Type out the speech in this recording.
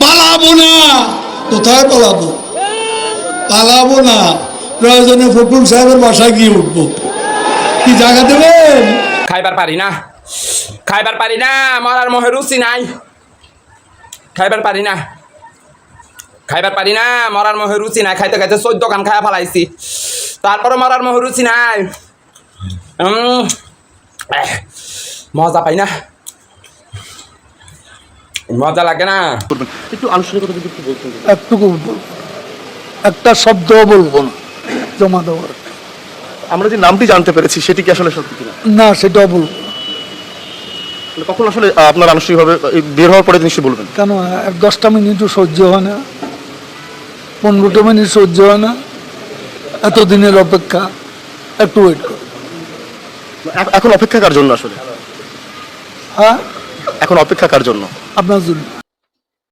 পালাবো না। কোথায় পালাবো? পালাবো না। প্রয়োজনে ফটুল সাহেবের বাসায় গিয়ে উঠবো। কি জায়গা দেবেন? খাইবার পারি না। খাইবার পারি না। মরার মোহে রুচি নাই। খাইবার পারি না। খাইবার পারি না। মরার মোহে রুচি নাই। খাইতে খাইতে চোদ্দ কান খাইয়া ফেলাইছি। তারপরে মরার মোহে রুচি নাই। উম, মজা পাই না। মজা লাগে না? একটু আনুষ্ঠানিকতা একটু বলতেন। একটুকু একটা শব্দও বলব না জমা দেওয়ার। আমরা যে নামটি জানতে পেরেছি সেটি কি আসলে সত্যি কিনা? না সেটাও বলব কখন আসলে আপনার আনুষ্ঠানিকভাবে বের হওয়ার পরে নিশ্চয়ই বলবেন? কেন এক দশটা মিনিটও সহ্য হয় না পনেরোটা মিনিট সহ্য হয় না এতদিনের অপেক্ষা একটু ওয়েট করো। এখন অপেক্ষা কার জন্য আসলে? হ্যাঁ? এখন অপেক্ষা কার জন্য? আপনার জন্য।